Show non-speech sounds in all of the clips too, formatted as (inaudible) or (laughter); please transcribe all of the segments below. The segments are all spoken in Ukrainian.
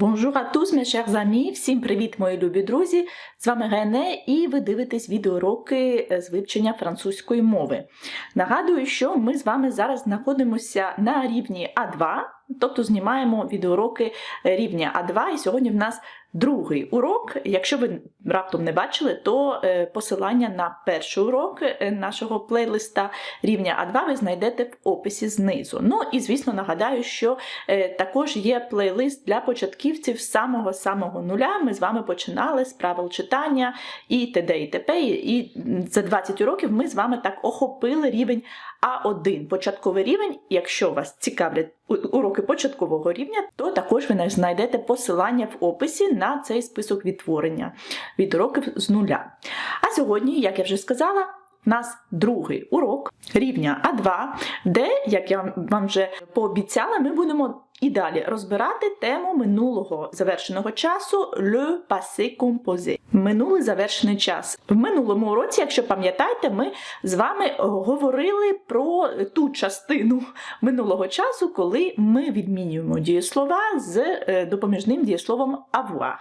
À tous, mes chers! Всім привіт, мої любі друзі! З вами Гене і ви дивитесь відеоуроки з вивчення французької мови. Нагадую, що ми з вами зараз знаходимося на рівні А2, тобто знімаємо відеоуроки рівня А2, і сьогодні в нас другий урок. Якщо ви раптом не бачили, то е, посилання на перший урок е, нашого плейлиста рівня А2 ви знайдете в описі знизу. Ну і звісно нагадаю, що е, також є плейлист для початківців з самого-самого нуля. Ми з вами починали з правил читання і т.д. і т.п. І за 20 уроків ми з вами так охопили рівень А1, початковий рівень. Якщо вас цікавлять уроки початкового рівня, то також ви знайдете посилання в описі на цей список відтворення від уроків з нуля. А сьогодні, як я вже сказала, у нас другий урок рівня А2, де, як я вам вже пообіцяла, ми будемо і далі розбирати тему минулого завершеного часу le passé composé. Минулий завершений час. В минулому уроці, якщо пам'ятаєте, ми з вами говорили про ту частину минулого часу, коли ми відмінюємо дієслова з е, допоміжним дієсловом avoir.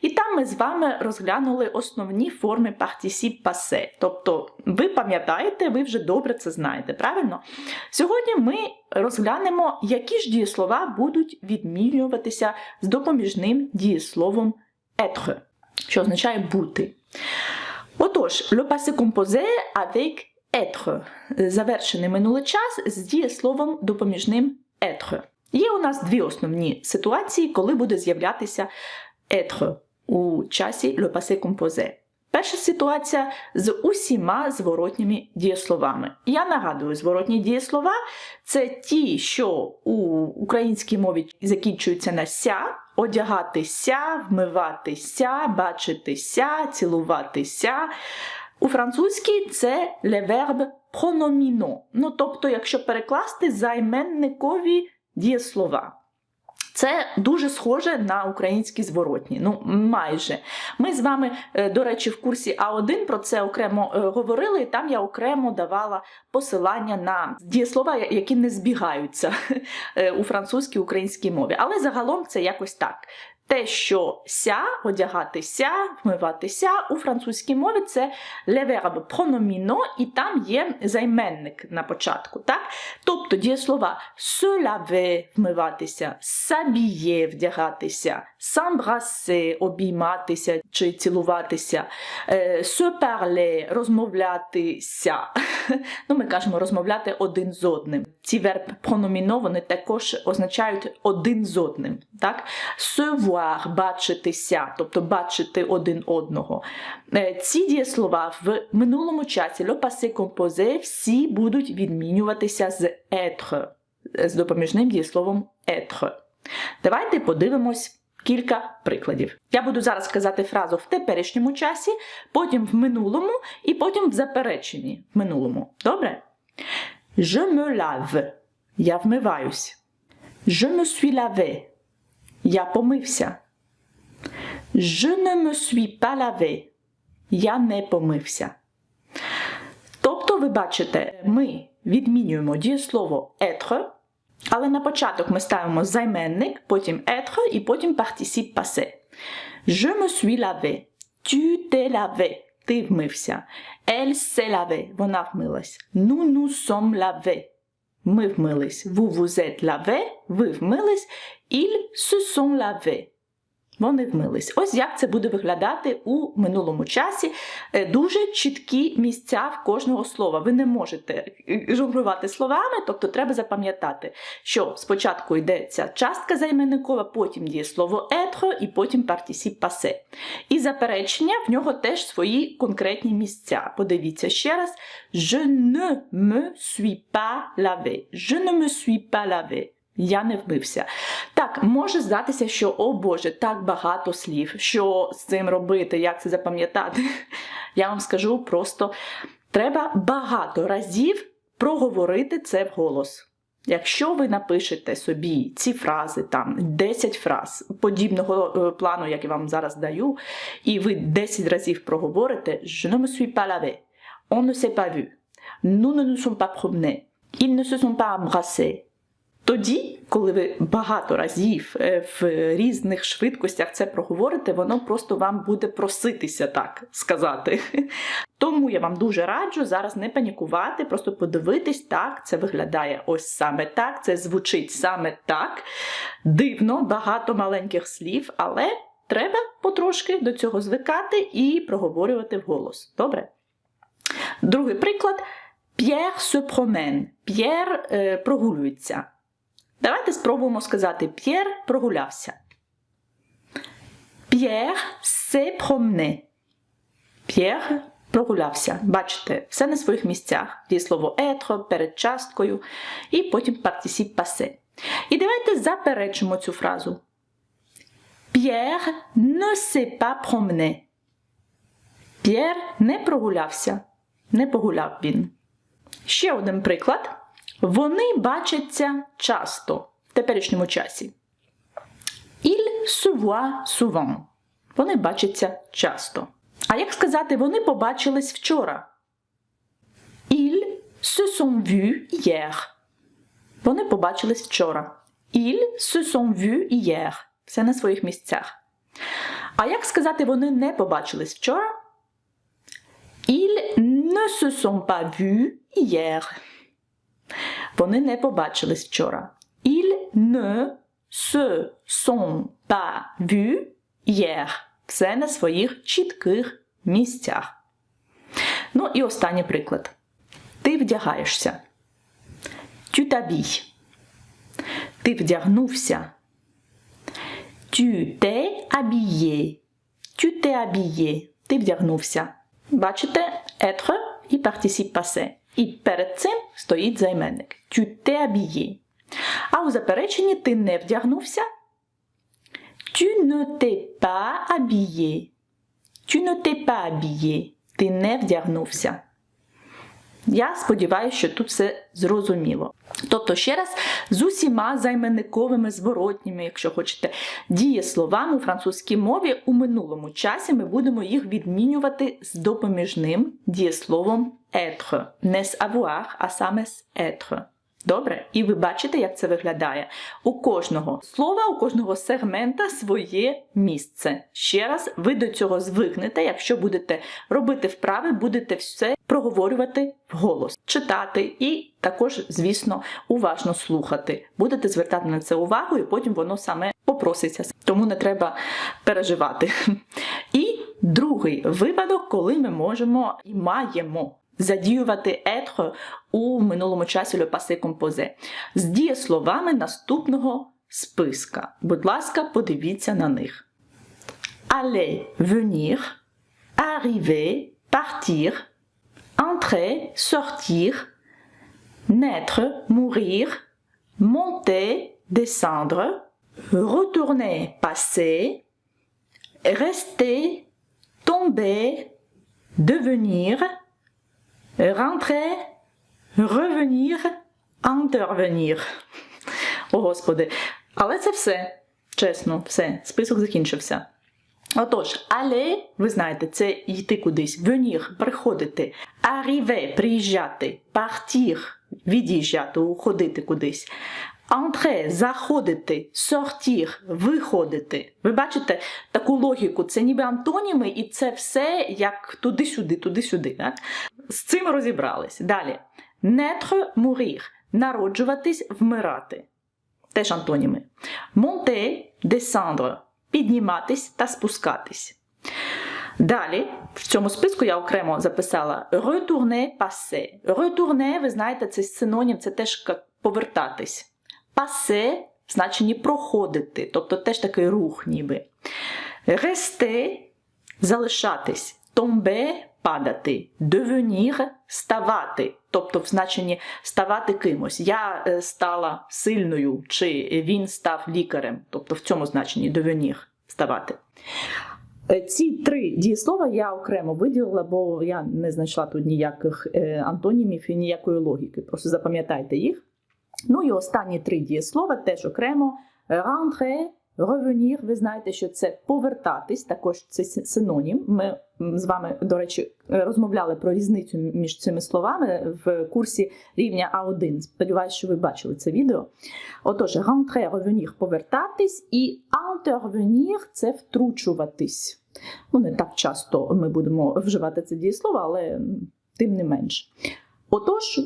І там ми з вами розглянули основні форми participe passé. Тобто, ви пам'ятаєте, ви вже добре це знаєте, правильно? Сьогодні ми розглянемо, які ж дієслова будуть відмінюватися з допоміжним дієсловом être, що означає бути. Отож, le passé composé avec être. Завершений минулий час з дієсловом допоміжним être. Є у нас дві основні ситуації, коли буде з'являтися être у часі le passé composé. Перша ситуація з усіма зворотніми дієсловами. Я нагадую, зворотні дієслова це ті, що у українській мові закінчуються на ся, одягатися, вмиватися, бачитися, цілуватися. У французькій це le verbe pronomino. Ну, тобто, якщо перекласти займенникові дієслова. Це дуже схоже на українські зворотні. Ну, майже. Ми з вами, е, до речі, в курсі А1 про це окремо е, говорили, і там я окремо давала посилання на дієслова, які не збігаються (laughs) е, у французькій українській мові. Але загалом це якось так. Те, що ся, одягатися, вмиватися у французькій мові це le verbe pronomino, і там є займенник на початку. так? Тобто дієслова se laver – вмиватися, s'habiller – вдягатися, s'embrasser – обійматися чи цілуватися, se parler – розмовлятися. (laughs) ну, Ми кажемо розмовляти один з одним. Ці верб вони також означають один з одним. так? Voir, бачитися, тобто бачити один одного. Ці дієслова в минулому часі le composé всі будуть відмінюватися з être, з допоміжним дієсловом être. Давайте подивимось кілька прикладів. Я буду зараз казати фразу в теперішньому часі, потім в минулому і потім в запереченні в минулому. Добре? Je me lave. Я вмиваюсь. Je me suis lavé. Я помився. Je ne me suis pas lavé. Я не помився. Тобто, ви бачите, ми відмінюємо дієслово être, але на початок ми ставимо займенник, потім être і потім participe passé. Je me suis lavé. Tu t'es lavé. Ти вмився. Elle s'est lavé. Вона вмилась. Nous nous sommes lavés. Ми вмились. Vous vous êtes lavé. Ви вмились. Ils se sont lavés. Вони вмились. Ось як це буде виглядати у минулому часі. Дуже чіткі місця в кожного слова. Ви не можете жонглювати словами, тобто треба запам'ятати, що спочатку йде ця частка займенникова, потім діє слово être і потім participe passé. І заперечення в нього теж свої конкретні місця. Подивіться ще раз: Je ne me suis pas lavé. Je ne me suis pas lavé. Я не вмився. Так, може здатися, що, о Боже, так багато слів. Що з цим робити, як це запам'ятати? (laughs) Я вам скажу просто: треба багато разів проговорити це вголос. Якщо ви напишете собі ці фрази, там 10 фраз подібного плану, як я вам зараз даю, і ви 10 разів проговорите Je ne me suis pas lavé, on ne s'est pas vu, nous ne nous sommes pas promenés, ils ne se sont pas embrassés, Тоді, коли ви багато разів е, в різних швидкостях це проговорите, воно просто вам буде проситися так сказати. (laughs) Тому я вам дуже раджу зараз не панікувати, просто подивитись, так, це виглядає ось саме так, це звучить саме так. Дивно, багато маленьких слів, але треба потрошки до цього звикати і проговорювати вголос. Добре? Другий приклад. Pierre se promène. П'єр прогулюється. Давайте спробуємо сказати П'єр прогулявся. Pierre s'est promené. П'єр прогулявся. Бачите, все на своїх місцях. Є слово être перед часткою і потім participe passé. І давайте заперечимо цю фразу. Pierre ne s'est pas promené. П'єр не прогулявся. Не погуляв він. Ще один приклад. Вони бачаться часто в теперішньому часі. Il se voit souvent. Вони бачаться часто. А як сказати, вони побачились вчора? Ils se sont vus hier. Вони побачились вчора. Ils se sont vus hier. Все на своїх місцях. А як сказати, вони не побачились вчора? Ils ne se sont pas vus hier. Вони не побачились вчора. Ils ne se sont pas vus hier. Все на своїх чітких місцях. Ну і останній приклад. Ти вдягаєшся. Tu t'habilles. Ти вдягнувся. Tu t'es habillé. Tu t'es habillé. Ти вдягнувся. Бачите, être і participe passé. І перед цим стоїть займенник. Tu t'es. А у запереченні ти не вдягнувся. Tu ne t'es pas habillé. Tu ne t'es pas habillé. Ти не вдягнувся. Я сподіваюся, що тут все зрозуміло. Тобто, ще раз, з усіма займенниковими зворотніми, якщо хочете, дієсловами у французькій мові у минулому часі ми будемо їх відмінювати з допоміжним дієсловом être. Не з avoir, а саме з être. Добре? І ви бачите, як це виглядає. У кожного слова, у кожного сегмента своє місце. Ще раз, ви до цього звикнете, якщо будете робити вправи, будете все проговорювати вголос, читати і також, звісно, уважно слухати. Будете звертати на це увагу, і потім воно саме попроситься. Тому не треба переживати. (laughs) І другий випадок, коли ми можемо і маємо задіювати être у минулому часі le passé composé з дієсловами наступного списка. Будь ласка, подивіться на них. Aller, venir, arriver, partir, entrer, sortir, naître, mourir, monter, descendre, retourner, passer, rester, tomber, devenir, rentrer, revenir, intervenir. О, Господи. Але це все. Чесно, все. Список закінчився. Отож, але, ви знаєте, це йти кудись, venir – приходити, arriver – приїжджати, partir – від'їжджати, уходити кудись. Entrer – заходити, sortir – виходити. Ви бачите таку логіку, це ніби антоніми, і це все як туди-сюди, туди-сюди. Так? З цим розібрались. Далі. Naître, mourir – народжуватись, вмирати. Теж антоніми. Monter, descendre – підніматись та спускатись. Далі, в цьому списку я окремо записала retourner, passer. Retourner, ви знаєте, це синонім, це теж повертатись. Passer – в значенні проходити, тобто теж такий рух ніби. Rester – залишатись. Tomber – падати. Devenir – ставати, тобто в значенні ставати кимось. Я е, стала сильною, чи він став лікарем, тобто в цьому значенні devenir – ставати. Е, Ці три дієслова я окремо виділила, бо я не знайшла тут ніяких е, антонімів і ніякої логіки. Просто запам'ятайте їх. Ну і останні три дієслова теж окремо: rentrer, revenir, ви знаєте, що це повертатись, також це синонім. Ми з вами, до речі, розмовляли про різницю між цими словами в курсі рівня А1. Сподіваюсь, що ви бачили це відео. Отож, rentrer, revenir – повертатись, і intervenir – це втручуватись. Ну, не так часто ми будемо вживати це дієслово, але тим не менш. Отож,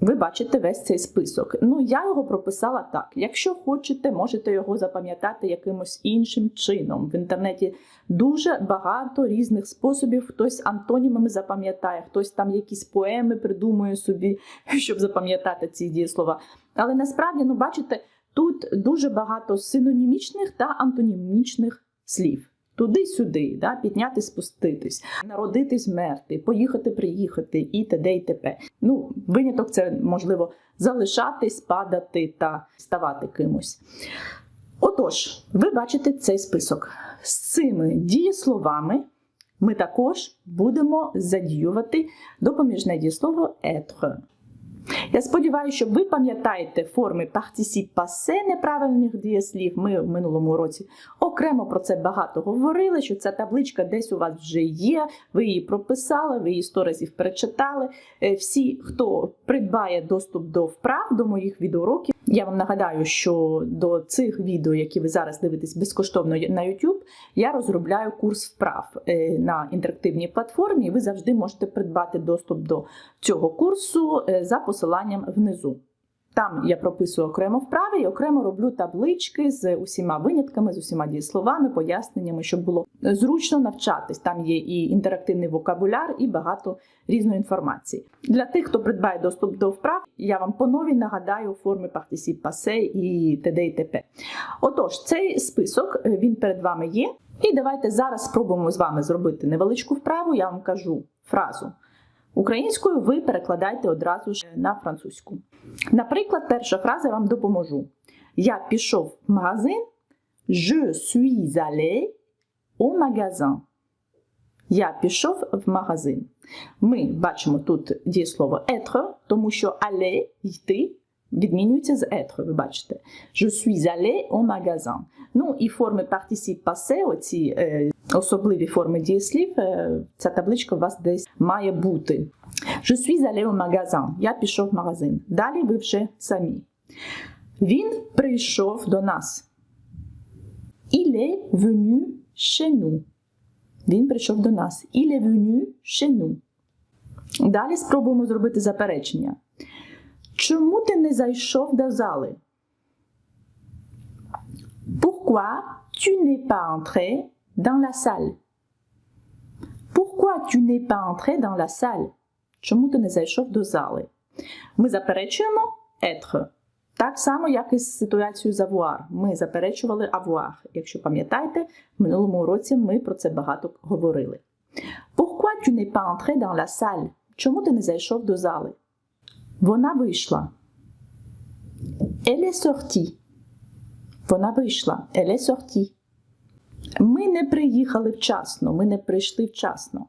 ви бачите весь цей список. Ну, я його прописала так. Якщо хочете, можете його запам'ятати якимось іншим чином. В інтернеті дуже багато різних способів. Хтось антонімами запам'ятає, хтось там якісь поеми придумує собі, (laughs) щоб запам'ятати ці дієслова. Але насправді, ну, бачите, тут дуже багато синонімічних та антонімічних слів. Туди-сюди, да, підняти, спуститись, народитись, мерти, поїхати, приїхати і т.д. і т.п. Ну, виняток це можливо залишатись, падати та ставати кимось. Отож, ви бачите цей список. З цими дієсловами ми також будемо задіювати допоміжне дієслово être. Я сподіваюся, що ви пам'ятаєте форми participe passé неправильних дієслів. Ми в минулому році окремо про це багато говорили, що ця табличка десь у вас вже є, ви її прописали, ви її сто разів перечитали. Е, Всі, хто придбає доступ до вправ, до моїх відеоуроків, я вам нагадаю, що до цих відео, які ви зараз дивитесь безкоштовно на YouTube, я розробляю курс вправ е, на інтерактивній платформі. Ви завжди можете придбати доступ до цього курсу е, за посиланням внизу. Там я прописую окремо вправи і окремо роблю таблички з усіма винятками, з усіма дієсловами, поясненнями, щоб було зручно навчатись. Там є і інтерактивний вокабуляр, і багато різної інформації. Для тих, хто придбає доступ до вправ, я вам по новій нагадаю форми participe passé і т.д. і т.п. Отож, цей список е, він перед вами є. І давайте зараз спробуємо з вами зробити невеличку вправу. Я вам кажу фразу. Українською ви перекладайте одразу ж на французьку. Наприклад, перша фраза вам допоможу. Я пішов в магазин. Je suis allé au magasin. Я пішов в магазин. Ми бачимо тут дієслово être, тому що aller йти відмінюється з être, ви бачите. Je suis allé au magasin. Ну і форми participe passé, оці е, особливі форми дієслів, е, ця табличка у вас десь має бути. Je suis allé au magasin. Я пішов в магазин. Далі ви вже самі. Він прийшов до нас. Il est venu chez nous. Він прийшов до нас. Il est venu chez nous. Далі спробуємо зробити заперечення. Чому ти не зайшов до зали? Pourquoi tu n'es pas entré dans la salle? Pourquoi tu n'es pas entré dans la salle? Чому ти не зайшов до зали? Ми заперечуємо être. Так само, як і з ситуацією з avoir. Ми заперечували avoir. Якщо пам'ятаєте, в минулому уроці ми про це багато говорили. Pourquoi tu n'es pas entré dans la salle? Чому ти не зайшов до зали? Вона вийшла. Elle est. Вона вийшла. Elle est. Ми не приїхали вчасно, ми не прийшли вчасно.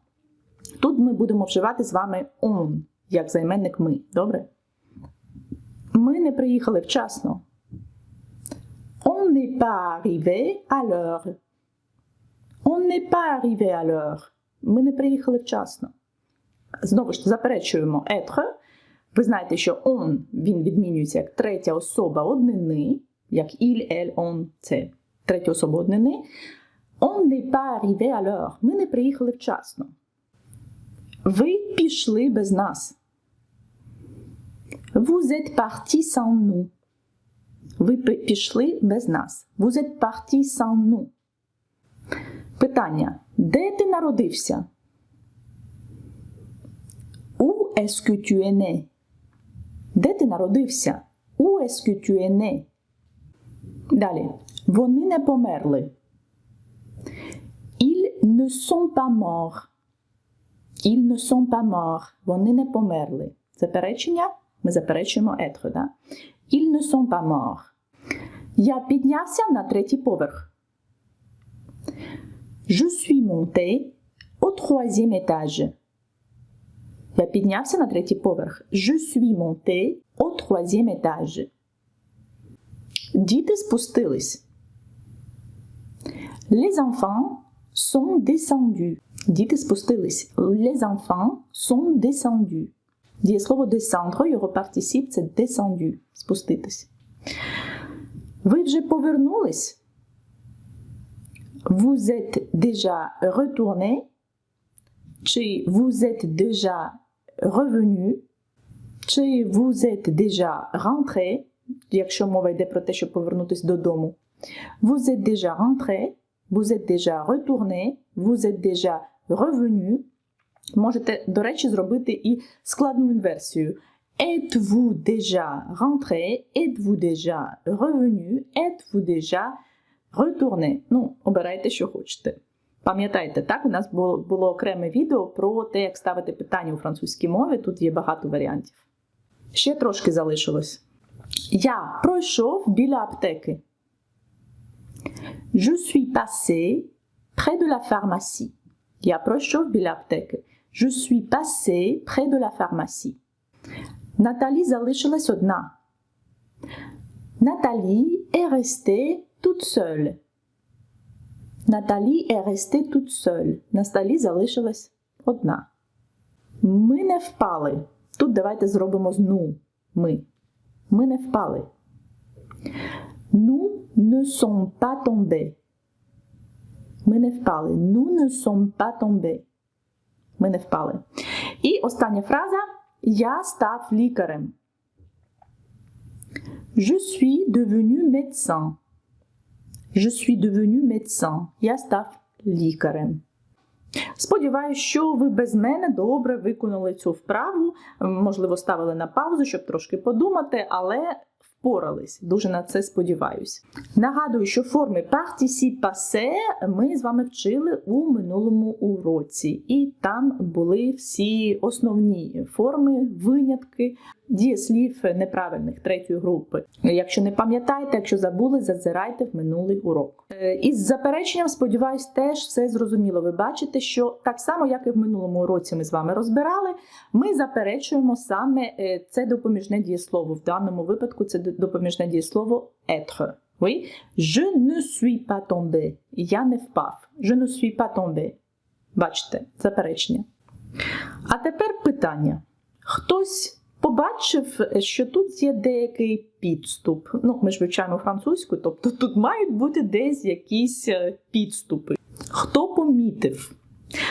Тут ми будемо вживати з вами on, як займенник ми. Добре? Ми не приїхали вчасно. On n'est pas arrivé à l'heure. On n'est pas arrivé à l'heure. Ми не приїхали вчасно. Знову ж заперечуємо être. Ви знаєте, що on, він відмінюється як третя особа однини, як il, elle, on – це третя особа однини. On n'est pas arrivé à l'heure. Ми не приїхали вчасно. Ви пішли без нас. Vous êtes parti sans nous. Ви пішли без нас. Vous êtes parti sans nous. Питання. Де ти народився? Où est-ce que tu es né? Де ти народився? Où est-ce que tu es né? Далі. Вони не померли. Ils ne sont pas morts. Ils ne sont pas morts. Вони не померли. Заперечення? Ми заперечуємо être, да? Ils ne sont pas morts. Я піднявся на третій поверх. Je suis monté au troisième étage. Я піднявся на третій поверх. Je suis monté au troisième étage. Діти спустились. Les enfants sont descendus. Діти спустились. Les enfants sont descendus. Дієслово descendre, його партисіп це descendu. Спуститись. Ви вже повернулись? Vous êtes déjà retourné? Чи vous êtes déjà revenu? Чи vous êtes déjà rentré? Якщо мова йде про те, щоб повернутися додому. Vous êtes déjà rentré? Vous êtes déjà retourné? Vous êtes déjà revenu? Можете, до речі, зробити і складну інверсію. Êtes-vous déjà rentré? Êtes-vous déjà revenu? Êtes-vous déjà retourné? Ну, обирайте, що хочете. Пам'ятайте, так, у нас було, було окреме відео про те, як ставити питання у французькій мові. Тут є багато варіантів. Ще трошки залишилось. Я пройшов біля аптеки. Je suis passé près de la pharmacie. Я пройшов біля аптеки. Je suis passé près de la pharmacie. Наталі залишилась одна. Наталі est restée toute seule. Наталі est restée toute seule. Наталі залишилась одна. Ми не впали. Тут давайте зробимо з ну. Ми. Ми не впали. Nous ne sommes pas. Ми не впали. Nous ne sommes pas. Ми не впали. І остання фраза. Я став лікарем. Je suis devenu médecin. Je suis devenu médecin. Я став лікарем. Сподіваюсь, що ви без мене добре виконали цю вправу. Можливо, ставили на паузу, щоб трошки подумати, але впорались. Дуже на це сподіваюсь. Нагадую, що форми participe passé ми з вами вчили у минулому уроці, і там були всі основні форми, винятки дієслів неправильних третьої групи. Якщо не пам'ятаєте, якщо забули, зазирайте в минулий урок. Е, Із запереченням, сподіваюсь, теж все зрозуміло. Ви бачите, що так само, як і в минулому уроці ми з вами розбирали, ми заперечуємо саме е, це допоміжне дієслово. В даному випадку це допоміжне дієслово être. Oui? Je ne suis pas tombé. Я не впав. Je ne suis pas tombé. Бачите, заперечення. А тепер питання. Хтось побачив, що тут є деякий підступ. Ну, ми ж вивчаємо французьку, тобто тут мають бути десь якісь е, підступи. Хто помітив?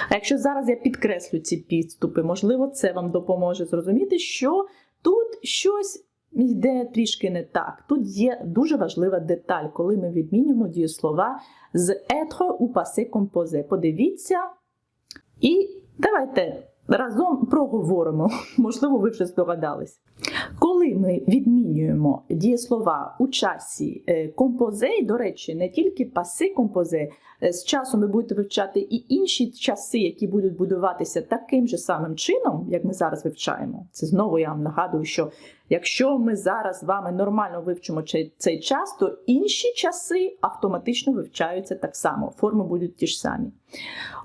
А якщо зараз я підкреслю ці підступи, можливо, це вам допоможе зрозуміти, що тут щось йде трішки не так. Тут є дуже важлива деталь, коли ми відмінюємо дієслова з être у composé. Подивіться і давайте разом проговоримо. (laughs) Можливо, ви вже здогадались. Коли ми відмінюємо дієслова у часі е, композе, і, до речі, не тільки паси композе, е, з часом ви будете вивчати і інші часи, які будуть будуватися таким же самим чином, як ми зараз вивчаємо. Це знову я вам нагадую, що якщо ми зараз з вами нормально вивчимо цей час, то інші часи автоматично вивчаються так само. Форми будуть ті ж самі.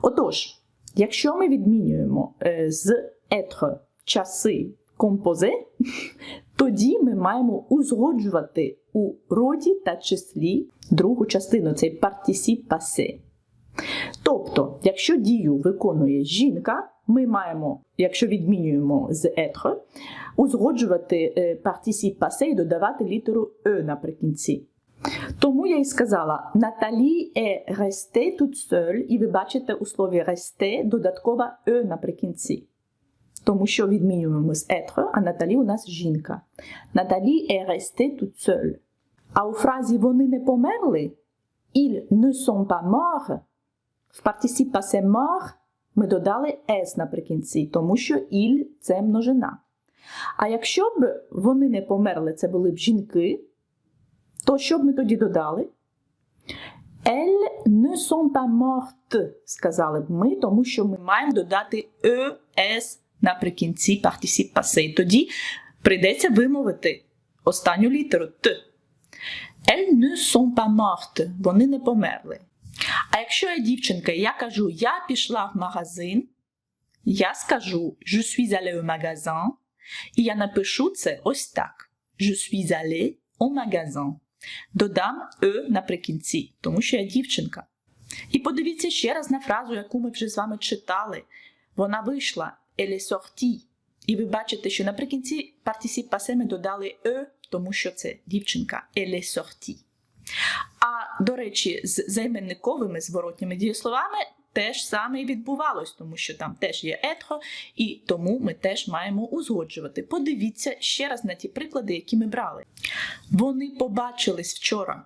Отож, якщо ми відмінюємо е, з être часи композе, (laughs) тоді ми маємо узгоджувати у роді та числі другу частину, цей participe passé. Тобто, якщо дію виконує жінка, ми маємо, якщо відмінюємо з être, узгоджувати е, participe passé і додавати літеру e наприкінці. Тому я й сказала, Наталі est restée toute seule, і ви бачите у слові rester додаткова e наприкінці. Тому що відмінюємо з être, а Наталі у нас жінка. Наталі est restée toute seule. А у фразі вони не померли, ils ne sont pas morts, в participe passé mort ми додали s наприкінці, тому що ils – це множина. А якщо б вони не померли, це були б жінки, то що б ми тоді додали? Elles ne sont pas mortes, сказали б ми, тому що ми маємо додати e, s наприкінці participe passé. Тоді прийдеться вимовити останню літеру Т. Elles ne sont pas mortes, вони не померли. А якщо я дівчинка, я кажу, я пішла в магазин, я скажу je suis allée au magasin, і я напишу це ось так. Je suis allée au magasin. Додам е наприкінці, тому що я дівчинка. І подивіться ще раз на фразу, яку ми вже з вами читали. Вона вийшла elle sortie. І ви бачите, що наприкінці партисіп пасе ми додали е, тому що це дівчинка elle sortie. А до речі, з займенниковими зворотніми дієсловами теж саме і відбувалось, тому що там теж є етхо, і тому ми теж маємо узгоджувати. Подивіться ще раз на ті приклади, які ми брали. Вони побачились вчора.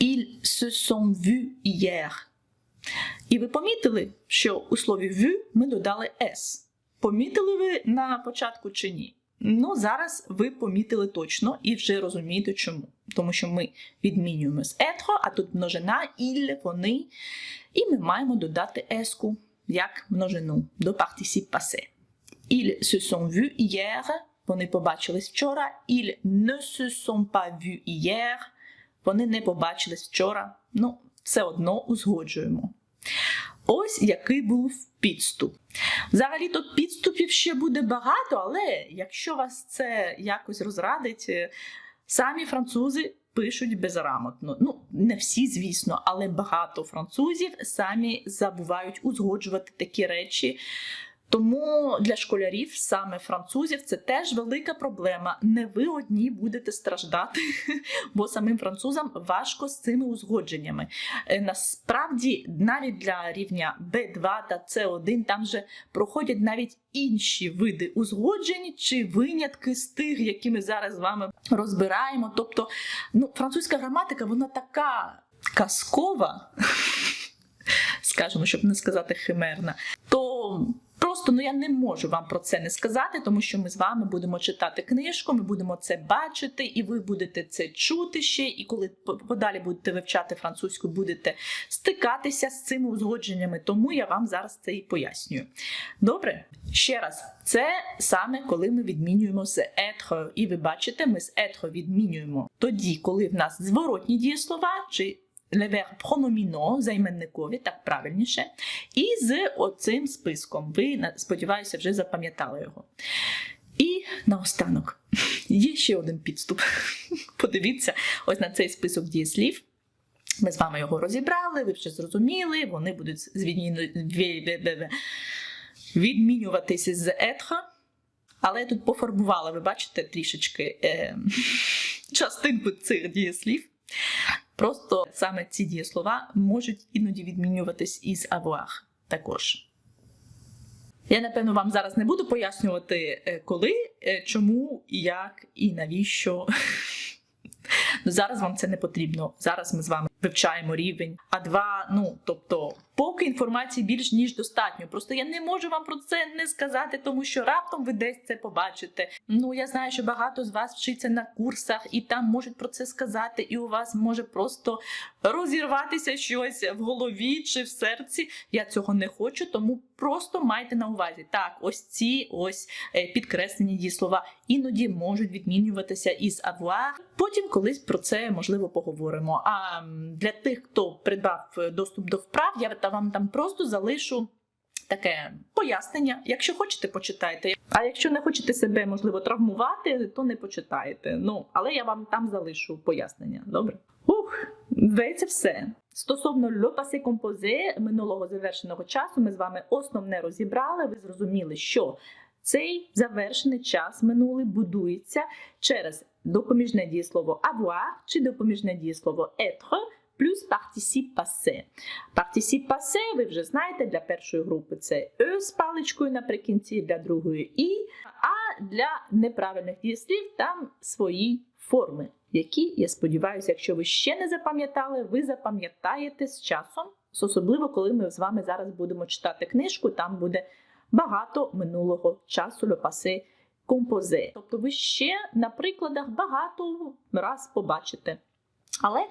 Ils se sont vus hier. І ви помітили, що у слові vu ми додали s. Помітили ви на початку чи ні? Ну, зараз ви помітили точно і вже розумієте чому. Тому що ми відмінюємо з етро, а тут множина, il, вони, і ми маємо додати еску як множину до participe passé. Ils se sont vus hier, вони побачились вчора. Ils ne se sont pas vus hier, вони не побачились вчора. Ну, все одно узгоджуємо. Ось який був підступ. Взагалі то підступів ще буде багато, але якщо вас це якось розрадить, е, самі французи пишуть безграмотно. Ну, не всі, звісно, але багато французів самі забувають узгоджувати такі речі. Тому для школярів, саме французів, це теж велика проблема. Не ви одні будете страждати, (laughs) бо самим французам важко з цими узгодженнями. Е, Насправді, навіть для рівня B2 та C1 там вже проходять навіть інші види узгоджень чи винятки з тих, які ми зараз з вами розбираємо. Тобто, ну, французька граматика, вона така казкова, (laughs) скажімо, щоб не сказати химерна, то. Просто ну я не можу вам про це не сказати, тому що ми з вами будемо читати книжку, ми будемо це бачити, і ви будете це чути ще. І коли подалі будете вивчати французьку, будете стикатися з цими узгодженнями. Тому я вам зараз це і пояснюю. Добре, ще раз, це саме коли ми відмінюємо з етхо. І ви бачите, ми з етхо відмінюємо тоді, коли в нас зворотні дієслова чи левер прономіно, займенникові, так правильніше, і з оцим списком. Ви, сподіваюся, вже запам'ятали його. І наостанок (laughs) є ще один підступ. (laughs) Подивіться, ось на цей список дієслів. Ми з вами його розібрали, ви вже зрозуміли, вони будуть відмінюватися з етха. Але я тут пофарбувала, ви бачите, трішечки е, (laughs) частинку цих дієслів. Просто саме ці дієслова можуть іноді відмінюватись із avoir також. Я, напевно, вам зараз не буду пояснювати, е, коли, е, чому, як і навіщо. (laughs) Ну, Зараз вам це не потрібно. Зараз ми з вами вивчаємо рівень А2. Ну, тобто, поки інформації більш ніж достатньо. Просто я не можу вам про це не сказати, тому що раптом ви десь це побачите. Ну, я знаю, що багато з вас вчиться на курсах і там можуть про це сказати, і у вас може просто розірватися щось в голові чи в серці. Я цього не хочу, тому просто майте на увазі. Так, ось ці ось е, підкреслені дієслова іноді можуть відмінюватися із avoir. Потім колись про це можливо поговоримо. А для тих, хто придбав доступ до вправ, я вам там просто залишу. Таке пояснення. Якщо хочете, почитайте. А якщо не хочете себе, можливо, травмувати, то не почитаєте. Ну, але я вам там залишу пояснення. Добре? Ух, здається, все. Стосовно passé composé минулого завершеного часу, ми з вами основне розібрали. Ви зрозуміли, що цей завершений час минулий будується через допоміжне дієслово avoir чи допоміжне дієслово être плюс participe passé. Participe passé, ви вже знаєте, для першої групи це «e» з паличкою наприкінці, для другої і, а для неправильних дієслів там свої форми, які, я сподіваюся, якщо ви ще не запам'ятали, ви запам'ятаєте з часом, особливо коли ми з вами зараз будемо читати книжку, там буде багато минулого часу le passé composé. Тобто ви ще на прикладах багато раз побачите. Але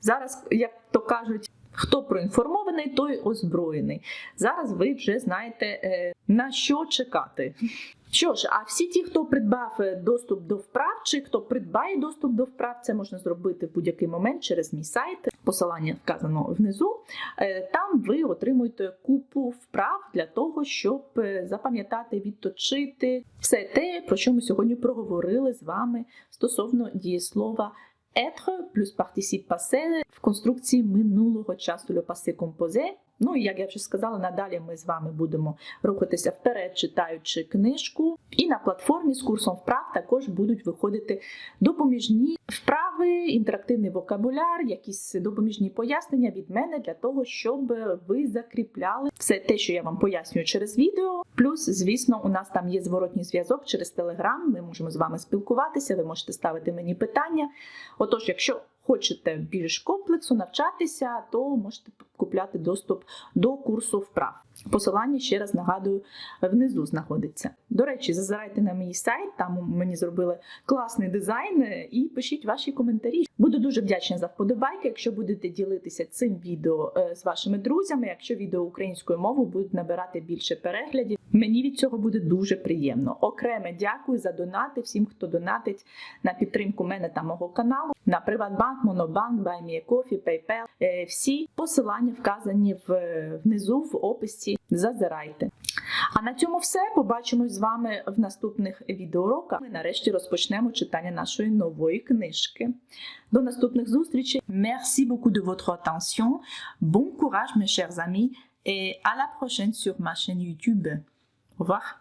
Зараз, як то кажуть, хто проінформований, той озброєний. Зараз ви вже знаєте, е, на що чекати. Що ж, а всі ті, хто придбав е, доступ до вправ, чи хто придбає доступ до вправ, це можна зробити в будь-який момент через мій сайт. Посилання вказано внизу. Е, там ви отримуєте купу вправ для того, щоб запам'ятати, відточити все те, про що ми сьогодні проговорили з вами стосовно дієслова être плюс participe passé в конструкції минулого часу le passé composé. Ну і як я вже сказала, надалі ми з вами будемо рухатися вперед, читаючи книжку. І на платформі з курсом вправ також будуть виходити допоміжні вправи, інтерактивний вокабуляр, якісь допоміжні пояснення від мене для того, щоб ви закріпляли все те, що я вам пояснюю через відео. Плюс, звісно, у нас там є зворотній зв'язок через Телеграм. Ми можемо з вами спілкуватися, ви можете ставити мені питання. Отож, якщо хочете більш комплексу навчатися, то можете купляти доступ до курсу вправ. Посилання ще раз нагадую внизу знаходиться. До речі, зазирайте на мій сайт, там мені зробили класний дизайн, і пишіть ваші коментарі. Буду дуже вдячна за вподобайки, якщо будете ділитися цим відео е, з вашими друзями. Якщо відео українською мовою будуть набирати більше переглядів, мені від цього буде дуже приємно. Окреме дякую за донати всім, хто донатить на підтримку мене та мого каналу на Приватбанк, Монобанк, BuyMeACoffee, PayPal. Е, Всі посилання вказані внизу в описі. Зазирайте. А на цьому все. Побачимось з вами в наступних відеоуроках. Ми нарешті розпочнемо читання нашої нової книжки. До наступних зустрічей. Merci beaucoup de votre attention. Bon courage, mes chers amis, et à la prochaine sur ma chaîne YouTube. Au revoir.